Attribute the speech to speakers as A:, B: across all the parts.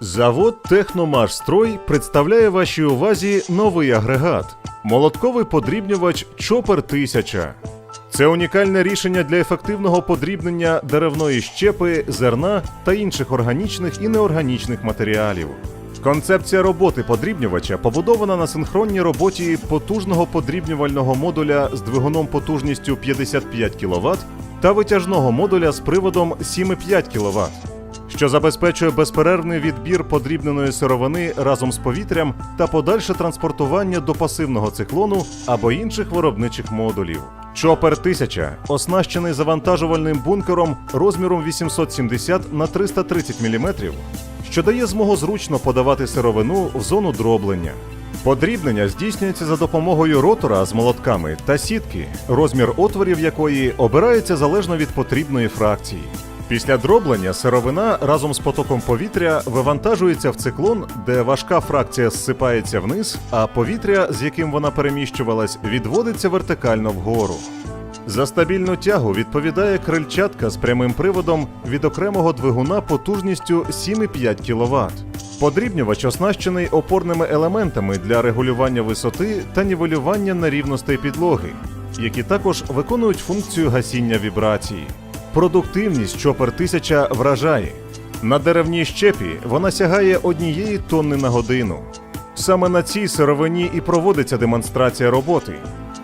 A: Завод Техномашстрой представляє вашій увазі новий агрегат молотковий подрібнювач Чопер 1000. Це унікальне рішення для ефективного подрібнення деревної щепи, зерна та інших органічних і неорганічних матеріалів. Концепція роботи подрібнювача побудована на синхронній роботі потужного подрібнювального модуля з двигуном потужністю 55 кВт та витяжного модуля з приводом 7,5 кВт що забезпечує безперервний відбір подрібненої сировини разом з повітрям та подальше транспортування до пасивного циклону або інших виробничих модулів. Чопер 1000 оснащений завантажувальним бункером розміром 870 на 330 мм, що дає змогу зручно подавати сировину в зону дроблення. Подрібнення здійснюється за допомогою ротора з молотками та сітки, розмір отворів якої обирається залежно від потрібної фракції. Після дроблення сировина разом з потоком повітря вивантажується в циклон, де важка фракція зсипається вниз, а повітря, з яким вона переміщувалась, відводиться вертикально вгору. За стабільну тягу відповідає крильчатка з прямим приводом від окремого двигуна потужністю 7,5 кВт. Подрібнювач оснащений опорними елементами для регулювання висоти та нівелювання нерівностей підлоги, які також виконують функцію гасіння вібрації. Продуктивність Чопер 1000 вражає. На деревній щепі вона сягає однієї тонни на годину. Саме на цій сировині і проводиться демонстрація роботи.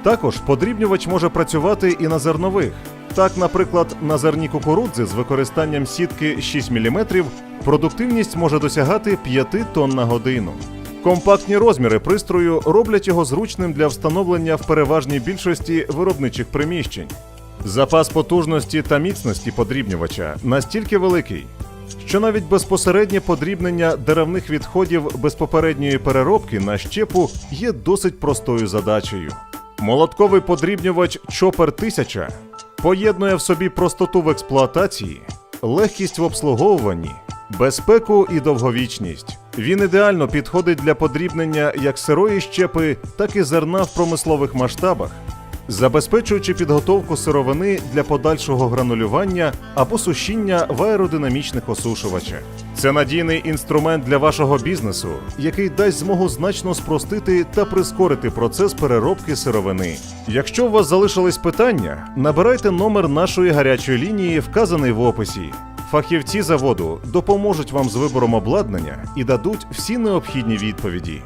A: Також подрібнювач може працювати і на зернових. Так, наприклад, на зерні кукурудзи з використанням сітки 6 мм продуктивність може досягати 5 тонн на годину. Компактні розміри пристрою роблять його зручним для встановлення в переважній більшості виробничих приміщень. Запас потужності та міцності подрібнювача настільки великий, що навіть безпосереднє подрібнення деревних відходів без попередньої переробки на щепу є досить простою задачею. Молотковий подрібнювач Чопер 1000 поєднує в собі простоту в експлуатації, легкість в обслуговуванні, безпеку і довговічність. Він ідеально підходить для подрібнення як сирої щепи, так і зерна в промислових масштабах, забезпечуючи підготовку сировини для подальшого гранулювання або сушіння в аеродинамічних осушувачах. Це надійний інструмент для вашого бізнесу, який дасть змогу значно спростити та прискорити процес переробки сировини. Якщо у вас залишились питання, набирайте номер нашої гарячої лінії, вказаний в описі. Фахівці заводу допоможуть вам з вибором обладнання і дадуть всі необхідні відповіді.